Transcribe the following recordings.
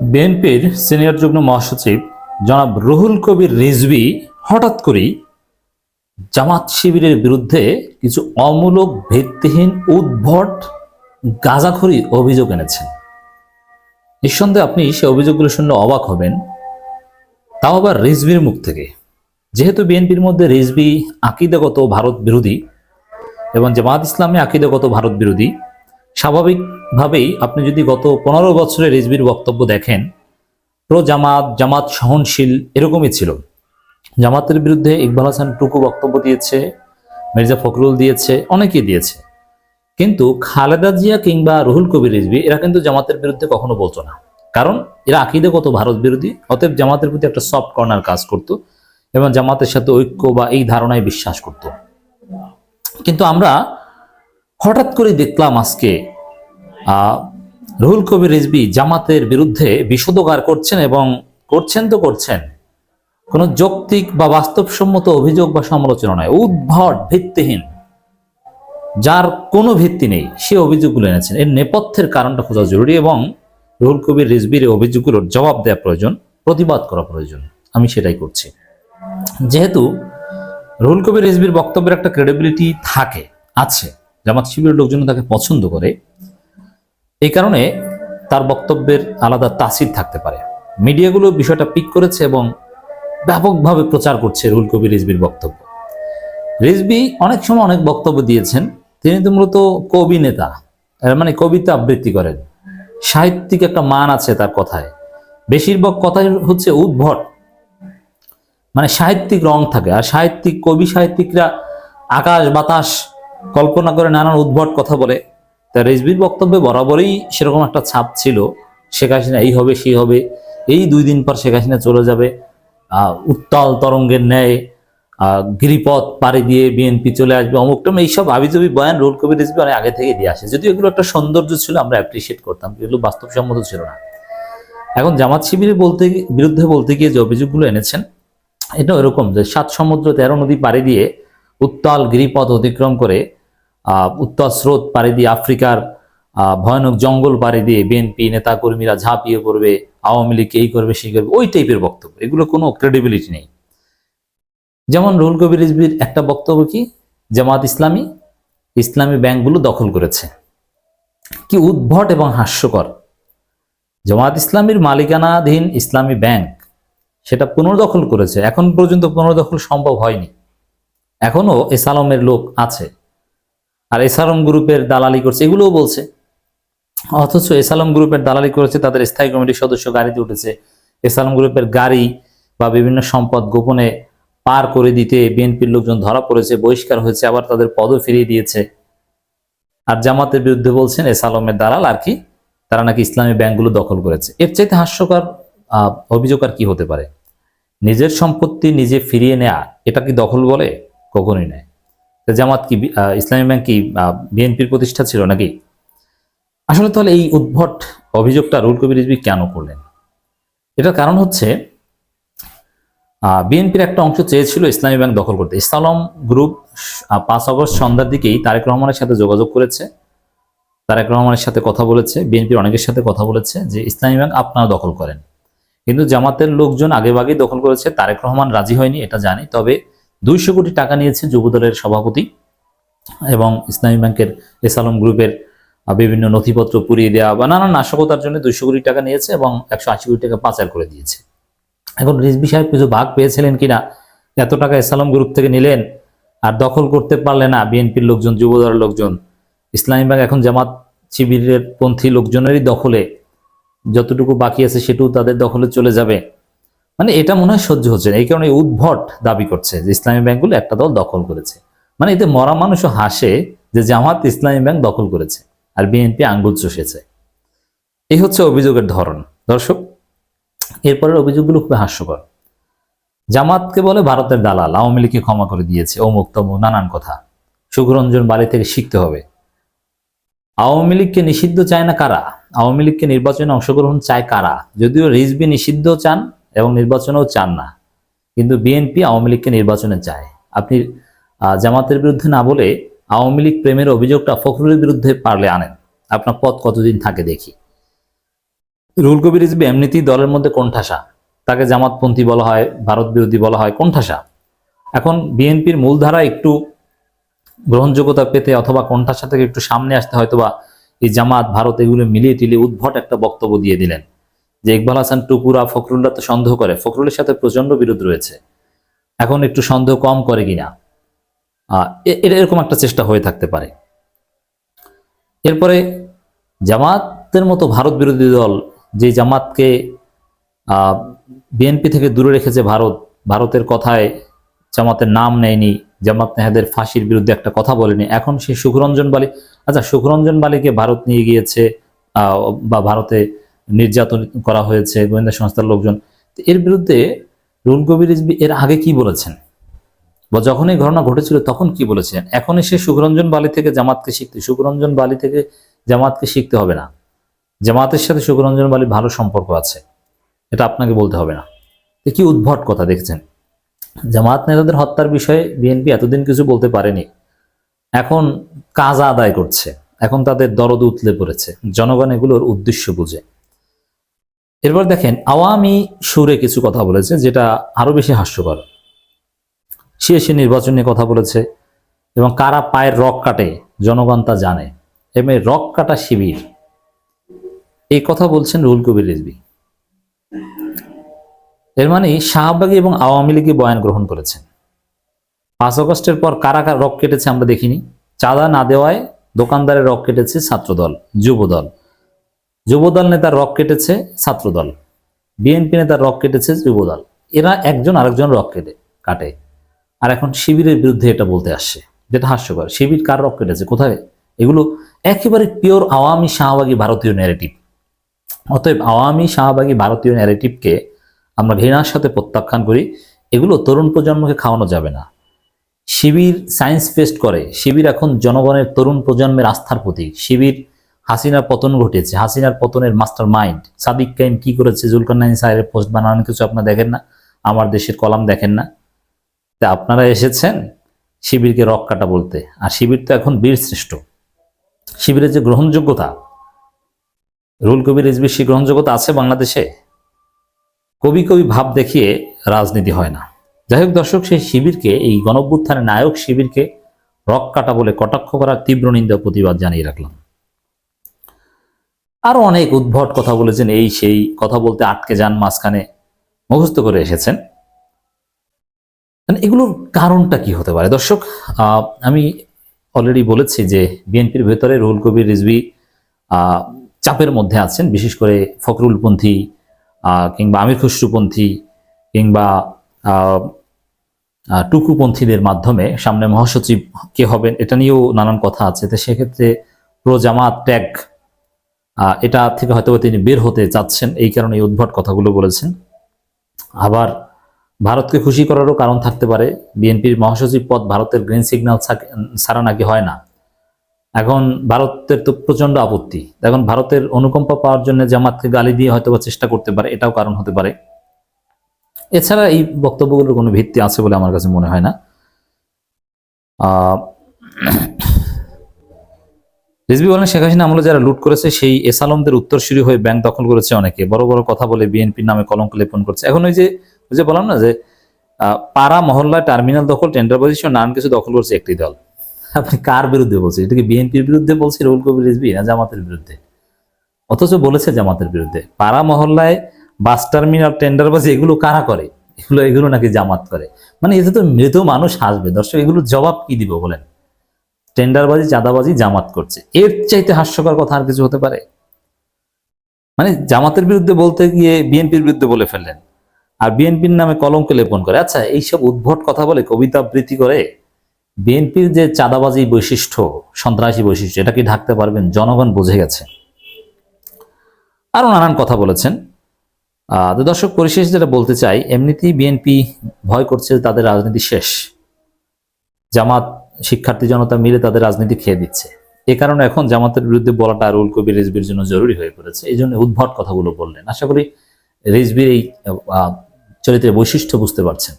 বিএনপির সিনিয়র যুগ্ম মহাসচিব জনাব রুহুল কবির রিজভি হঠাৎ করেই জামাত শিবিরের বিরুদ্ধে কিছু অমূলক ভিত্তিহীন উদ্ভট গাঁজাখড়ি অভিযোগ এনেছেন। নিঃসন্দেহে আপনি সে অভিযোগগুলো শুনলে অবাক হবেন। তাও আবার রিজভির মুখ থেকে। যেহেতু বিএনপির মধ্যে রিজভি আকিদাগত ভারত বিরোধী এবং জামাত ইসলামী আকিদাগত ভারত বিরোধী স্বাভাবিকভাবেই আপনি যদি গত পনেরো বছরে রিজভির বক্তব্য দেখেন, প্রো জামাত জামাত সহনশীল এরকমই ছিল। জামাতের বিরুদ্ধে ইকবাল হাসান টুকু বক্তব্য দিয়েছে, মির্জা ফখরুল দিয়েছে, অনেকেই দিয়েছে। কিন্তু খালেদা জিয়া কিংবা রুহুল কবির রিজভি, এরা কিন্তু জামাতের বিরুদ্ধে কখনো বলতো না। কারণ এরা আকিদেগত ভারত বিরোধী, অতএব জামাতের প্রতি একটা সফট কর্নার কাজ করত এবং জামাতের সাথে ঐক্য বা এই ধারণায় বিশ্বাস করত। কিন্তু আমরা হঠাৎ করে দেখলাম আজকে রুহুল কবির রিজভি জামাতের বিরুদ্ধে বিশোধগার করছেন এবং করছেন তো করছেন। কোনো যৌক্তিক বা বাস্তবসম্মত অভিযোগ বা সমালোচনা নয়, উদ্ভট, ভিত্তিহীন। যার কোনো ভিত্তি নেই, সে অভিযোগগুলো এনেছেন। এর নেপথ্যের কারণটা খোঁজা জরুরি এবং রুহুল কবির রিজবির অভিযোগগুলোর জবাব দেওয়া প্রয়োজন, প্রতিবাদ করা প্রয়োজন। আমি সেটাই করছি। যেহেতু রুহুল কবির রিজবির বক্তব্যের একটা ক্রেডিবিলিটি থাকে, আছে। জামাত শিবিরের লোকজন তাকে পছন্দ করে। এই কারণে তার বক্তব্যের আলাদা তাসির থাকতে পারে। মিডিয়াগুলো বিষয়টা পিক করেছে এবং ব্যাপকভাবে প্রচার করছে রুল কবি রিজবির বক্তব্য। রিজবি অনেক সময় অনেক বক্তব্য দিয়েছেন। তিনি তো মূলত কবি নেতা মানে কবিতা আবৃত্তি করেন। সাহিত্যিক একটা মান আছে তার কথায়। বেশিরভাগ কথাই হচ্ছে উদ্ভট। মানে সাহিত্যিক রং থাকে। আর সাহিত্যিক, কবি সাহিত্যিকরা আকাশ বাতাস কল্পনা করে নানান উদ্ভট কথা বলে। তা রেজবির বক্তব্যে বরাবরই সেরকম একটা ছাপ ছিল, শেখ হাসিনা এই হবে, সেই হবে, এই দুই দিন পর শেখ হাসিনা চলে যাবে উত্তাল তরঙ্গের ন্যায় গিরিপথ পাড়ি দিয়ে বিএনপি চলে আসবে অমুকটম এইসব আবিজবি বয়ান রোল কবি রেজবি অনেক আগে থেকে দিয়ে আসে। যদিও এগুলো একটা সৌন্দর্য ছিল, আমরা অ্যাপ্রিসিয়েট করতাম এগুলো বাস্তবসম্মত ছিল না। এখন জামাত শিবিরে বলতে বিরুদ্ধে বলতে গিয়ে যে অভিযোগগুলো এনেছেন এটা এরকম যে সাত সমুদ্র তেরো নদী পাড়ি দিয়ে উত্তাল গিরিপথ অতিক্রম করে উত্তাল স্রোত পাড়ি দিয়ে আফ্রিকার ভয়ানক জঙ্গল পাড়ি দিয়ে বিএনপি নেতা কর্মীরা ঝাঁপিয়ে পড়বে, আওয়ামী লীগ এই করবে, সেই করবে, ওই টাইপের বক্তব্য। এগুলো কোনো ক্রেডিবিলিটি নেই। যেমন রুহুল কবির রিজভির একটা বক্তব্য কি? জামাত ইসলামী ইসলামী ব্যাংকগুলো দখল করেছে। কি উদ্ভট এবং হাস্যকর। জামাত ইসলামীর মালিকানাধীন ইসলামী ব্যাংক সেটা পুনর্দখল করেছে। এখন পর্যন্ত পুনর্দখল সম্ভব হয়নি। এখনও এসালমের লোক আছে। আর এসালম গ্রুপের দালালি করছে, এগুলোও বলছে। অথচ এসালম গ্রুপের দালালি করেছে, তাদের স্থায়ী কমিটির সদস্য গাড়িতে উঠেছে। এসালম গ্রুপের গাড়ি বা বিভিন্ন সম্পদ গোপনে পার করে দিতে বিএনপির লোকজন ধরা পড়েছে, বহিষ্কার হয়েছে, আবার তাদের পদও ফিরিয়ে দিয়েছে। আর জামাতের বিরুদ্ধে বলছেন, এসালমের দালাল আর কি, তারা নাকি ইসলামী ব্যাংকগুলো দখল করেছে। এর চাইতে হাস্যকর অভিযোগ আর কি হতে পারে? নিজের সম্পত্তি নিজে ফিরিয়ে নেয়া, এটা কি দখল বলে? কখনই নয় জামাত কি ইসলামী ব্যাংক কি বিএনপির প্রতিষ্ঠা ছিল নাকি? আসলে তাহলে এই উদ্ভট অভিযোগটা রুল কবির রিজভী কেন করলেন? এটার কারণ হচ্ছে বিএনপির একটা অংশ চেয়েছিল ইসলামী ব্যাংক দখল করতে। ইসলাম গ্রুপ পাঁচ আগস্ট সন্ধ্যার দিকেই তারেক রহমানের সাথে যোগাযোগ করেছে। তারেক রহমানের সাথে কথা বলেছে, বিএনপির অনেকের সাথে কথা বলেছে যে ইসলামী ব্যাংক আপনারা দখল করেন। কিন্তু জামাতের লোকজন আগেভাগেই দখল করেছে, তারেক রহমান রাজি হয়নি, এটা জানি। তবে দুইশো কোটি টাকা নিয়েছে যুবদলের সভাপতি এবং ইসলামী ব্যাংকের এসালম গ্রুপের বিভিন্ন নথিপত্র পুড়িয়ে দেওয়া বা নানান নাশকতার জন্য দুইশো কোটি টাকা নিয়েছে এবং একশো আশি কোটি টাকা পাচার করে দিয়েছে। এখন রিজবি সাহেব কিছু ভাগ পেয়েছিলেন কিনা, এত টাকা ইসলাম গ্রুপ থেকে নিলেন আর দখল করতে পারলে না বিএনপির লোকজন যুবদলের লোকজন। ইসলামী ব্যাংক এখন জামাত শিবিরের পন্থী লোকজনেরই দখলে। যতটুকু বাকি আছে সেটুকু তাদের দখলে চলে যাবে। মানে এটা মনে হয় সহ্য হচ্ছে না। এই কারণে উদ্ভট দাবি করছে যে ইসলামী ব্যাংকগুলো একটা দল দখল করেছে। মানে এতে মরা মানুষও হাসে যে জামাত ইসলামী ব্যাংক দখল করেছে আর বিএনপি আঙ্গুল চষেছে। এই হচ্ছে অভিযোগের ধরন। দর্শক, এরপরের অভিযোগগুলো খুব হাস্যকর। জামাতকে বলে ভারতের দালাল, আওয়ামী লীগকে ক্ষমা করে দিয়েছে। অমুক তমুক, নানান কথা। সুখরঞ্জন বাড়ি থেকে শিখতে হবে। আওয়ামী লীগকে নিষিদ্ধ চায় না কারা? আওয়ামী লীগকে নির্বাচনে অংশগ্রহণ চায় কারা? যদিও রিজবি নিষিদ্ধ চান এবং নির্বাচনেও চান না। কিন্তু বিএনপি আওয়ামী লীগকে নির্বাচনে চায়। আপনি জামাতের বিরুদ্ধে না বলে আওয়ামী লীগ প্রেমের অভিযোগটা ফখরুলের বিরুদ্ধে পারলে আনেন। আপনার পথ কতদিন থাকে দেখি। রুহুল কবির রিজভি এমনিতেই দলের মধ্যে কোণঠাসা। তাকে জামাতপন্থী বলা হয়, ভারত বিরোধী বলা হয়, কোণঠাসা। এখন বিএনপির মূলধারা একটু গ্রহণযোগ্যতা পেতে অথবা কোণঠাসা থেকে একটু সামনে আসতে হয়তোবা এই জামাত, ভারত এগুলো মিলিয়ে টিলিয়ে উদ্ভট একটা বক্তব্য দিয়ে দিলেন। যে ইকবাল হাসান টুকুরা ফখরুল্লাহ তো সন্দেহ করে। ফখরুলের সাথে প্রচণ্ড বিরোধ রয়েছে। এখন একটু সন্দেহ কম করে কিনা? আহ, এ- এ- এরকম একটা চেষ্টা হয়ে থাকতে পারে। এরপরে জামাতের মতো ভারত বিরোধী দল যে জামাতকে বিএনপি থেকে দূরে রেখেছে ভারত ভারতের কথায় জামাতের নাম নেয়নি জামাত নেহাদের ফাঁসির বিরুদ্ধে একটা কথা বলেনি। এখন সেই সুখরঞ্জন বালি আচ্ছা সুখরঞ্জন বালিকে ভারত নিয়ে গিয়েছে বা ভারতে নির্যাতন করা হয়েছে, গোয়েন্দা সংস্থার লোকজন। এর বিরুদ্ধে রুল কবির এর আগে কি বলেছেন? বা যখন এই ঘটনা ঘটেছিল তখন কি বলেছিলেন? এখন এসে সুখরঞ্জন বালি থেকে জামাতকে শিখতে সুখরঞ্জন বালি থেকে জামাতকে শিখতে হবে না। জামাতের সাথে সুখরঞ্জন বালি ভালো সম্পর্ক আছে, এটা আপনাকে বলতে হবে না। কি উদ্ভট কথা দেখছেন? জামাত নেতাদের হত্যার বিষয়ে বিএনপি এতদিন কিছু বলতে পারেনি। এখন কাজ আদায় করছে, এখন তাদের দরদ উতলে পড়েছে। জনগণ এগুলোর উদ্দেশ্য বুঝে। এরপর দেখেন, আওয়ামী সুরে কিছু কথা বলেছে যেটা আরও বেশি হাস্যকর। সে সে নির্বাচন নিয়ে কথা বলেছে এবং কারা পায়ের রক কাটে, জনগণ তা জানে। এবং রক কাটা শিবির। এই কথা বলছেন রুহুল কবির রিজভী। এর মানে শাহবাগী এবং আওয়ামী লীগই বয়ান গ্রহণ করেছেন। পাঁচ অগস্টের পর কারা কারা রক কেটেছে আমরা দেখিনি। চাঁদা না দেওয়ায় দোকানদারের রক কেটেছে ছাত্রদল, যুবদল। যুবদল নেতার রক কেটেছে ছাত্রদল। বিএনপি নেতার রক কেটেছে যুবদল। এরা একজন আরেকজন রক কেটে, কাটে। আর এখন শিবিরের বিরুদ্ধে এটা বলতে আসছে, যেটা হাস্যকর। শিবির কার রক কেটেছে, কোথায়? এগুলো একেবারে পিওর আওয়ামী শাহবাগী ভারতীয় ন্যারেটিভ অতএব আওয়ামী শাহবাগী ভারতীয় ন্যারেটিভকে আমরা ঘৃণার সাথে প্রত্যাখ্যান করি। এগুলো তরুণ প্রজন্মকে খাওয়ানো যাবে না। শিবির সায়েন্স ফেস্ট করে। শিবির এখন জনগণের তরুণ প্রজন্মের আস্থার প্রতীক। শিবির হাসিনার পতন ঘটেছে। হাসিনার পতনের মাস্টার মাইন্ড সাদিক কাইম কি করেছে? জুলকারনাইন সাহেবের পোস্ট বানানো কিছু আপনারা দেখেন না? আমার দেশের কলাম দেখেন না? তা আপনারা এসেছেন শিবিরকে রক কাটা বলতে। আর শিবির তো এখন বীর শ্রেষ্ঠ। শিবিরের যে গ্রহণযোগ্যতা, রুল কবির রিজবি সেই গ্রহণযোগ্যতা আছে বাংলাদেশে? কবি কবি ভাব দেখিয়ে রাজনীতি হয় না। যাই হোক দর্শক, সেই শিবিরকে, এই গণভ্যুত্থানের নায়ক শিবিরকে রক কাটা বলে কটাক্ষ করার তীব্র নিন্দা প্রতিবাদ জানিয়ে রাখলাম। আরও অনেক উদ্ভট কথা বলেছেন এই সেই কথা বলতে আটকে যান মাঝখানে মুখস্থ করে এসেছেন। মানে এগুলোর কারণটা কি হতে পারে? দর্শক আমি অলরেডি বলেছি যে বিএনপির ভেতরে রুহুল কবির রিজভি চাপের মধ্যে আছেন বিশেষ করে ফখরুলপন্থী কিংবা আমির খসরুপন্থী কিংবা টুকুপন্থীদের মাধ্যমে সামনে মহাসচিব কে হবেন এটা নিয়েও নানান কথা আছে। তো সেক্ষেত্রে প্রো জামাত আহ, এটা থেকে হয়তো তিনি বের হতে চাচ্ছেন এই কারণে এই উদ্ভট কথাগুলো বলেছেন। আবার ভারতকে খুশি করারও কারণ থাকতে পারে। বিএনপির মহাসচিব পদ ভারতের গ্রিন সিগন্যাল ছাড়া নাকি হয় না। এখন ভারতের তো প্রচণ্ড আপত্তি। এখন ভারতের অনুকম্পা পাওয়ার জন্য জামাতকে গালি দিয়ে হয়তো চেষ্টা করতে পারে, এটাও কারণ হতে পারে। এছাড়া এই বক্তব্যগুলোর কোনো ভিত্তি আছে বলে আমার কাছে মনে হয় না। রিজভি বলেন, শেখ হাসিনা আমলে যারা লুট করেছে, সেই এস এসালমদের উত্তরসূরি হয়ে ব্যাংক দখল করেছে অনেকে। বড় বড় কথা বলে বিএনপির নামে কলঙ্ক লেপন করছে। এখন ওই যে ওই যে বললাম না যে পাড়া, মহল্লা, টার্মিনাল দখল টেন্ডার পজিশন নানান কিছু দখল করছে একটি দল। আপনি কার বিরুদ্ধে বলছেন? এটা কি বিএনপির বিরুদ্ধে বলছে রুল কবির রিজভি, না জামাতের বিরুদ্ধে? অথচ বলেছে জামাতের বিরুদ্ধে। পাড়া, মহল্লায় বাস টার্মিনাল, টেন্ডারবাজি, এগুলো কারা করে? এগুলো এগুলো নাকি জামাত করে? মানে এতে তো মৃত মানুষ হাসবে। দর্শক এগুলো জবাব কি দিব বলেন? টেন্ডারবাজি, চাঁদাবাজি জামাত করছে। এর চাইতে হাস্যকর কথা আর কিছু হতে পারে? মানে জামাতের বিরুদ্ধে বলতে গিয়ে বিএনপির বিরুদ্ধে বলে ফেললেন। আর বিএনপির নামে কলঙ্ক লেপন করে। আচ্ছা এইসব উদ্ভট কথা বলে কবিতা আবৃত্তি করে বিএনপির যে চাঁদাবাজি বৈশিষ্ট্য, সন্ত্রাসী বৈশিষ্ট্য, এটা কি ঢাকতে পারবেন? জনগণ বুঝে গেছে। আরও নানান কথা বলেছেন। দর্শক, পরিশেষ যেটা বলতে চাই, এমনিতেই বিএনপি ভয় করছে তাদের রাজনীতি শেষ। জামাত শিক্ষার্থী জনতা মিলে তাদের রাজনীতি খেয়ে দিচ্ছে। এ কারণে এখন জামাতের বিরুদ্ধে বলাটা রুল কবির রিজবির জন্য জরুরি হয়ে পড়েছে। এই জন্য উদ্ভট কথাগুলো বললেন। আশা করি রিজবির এই চরিত্রের বৈশিষ্ট্য বুঝতে পারছেন।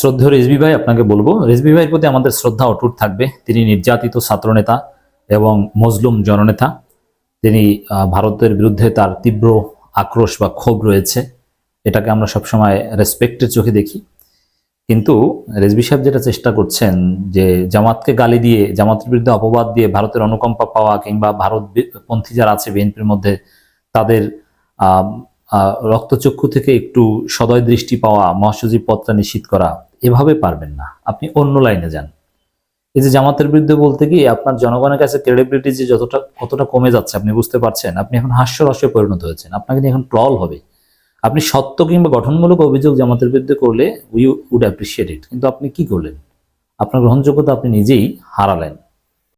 শ্রদ্ধেয় রিজবি ভাই, আপনাকে বলব, রিজবি ভাইয়ের প্রতি আমাদের শ্রদ্ধা অটুট থাকবে। তিনি নির্যাতিত ছাত্রনেতা এবং মজলুম জননেতা। তিনি ভারতের বিরুদ্ধে তার তীব্র আক্রোশ বা ক্ষোভ রয়েছে। এটাকে আমরা সবসময় রেসপেক্টের চোখে দেখি। কিন্তু রেজবি সাহেব যেটা চেষ্টা করছেন যে জামাতকে গালি দিয়ে, জামাতের বিরুদ্ধে অপবাদ দিয়ে ভারতের অনুকম্পা পাওয়া কিংবা ভারত পন্থী যারা আছে বিএনপির মধ্যে, তাদের রক্তচক্ষু থেকে একটু সদয় দৃষ্টি পাওয়া, মহাসচিব পদটা নিশ্চিত করা, এভাবে পারবেন না। আপনি অন্য লাইনে যান। এই যে জামাতের বিরুদ্ধে বলতে গিয়ে আপনার জনগণের কাছে ক্রেডিবিলিটি যে যতটা, কতটা কমে যাচ্ছে, আপনি বুঝতে পারছেন। আপনি এখন হাস্যরসে পরিণত হয়েছেন। আপনাকে এখন ট্রল হবে। আপনি সত্য কিংবা গঠনমূলক অভিযোগ জামাতের বিরুদ্ধে করলে উই উড অ্যাপ্রিসিয়েট ইট কিন্তু আপনি কি করলেন? আপনার গ্রহণযোগ্যতা আপনি নিজেই হারালেন।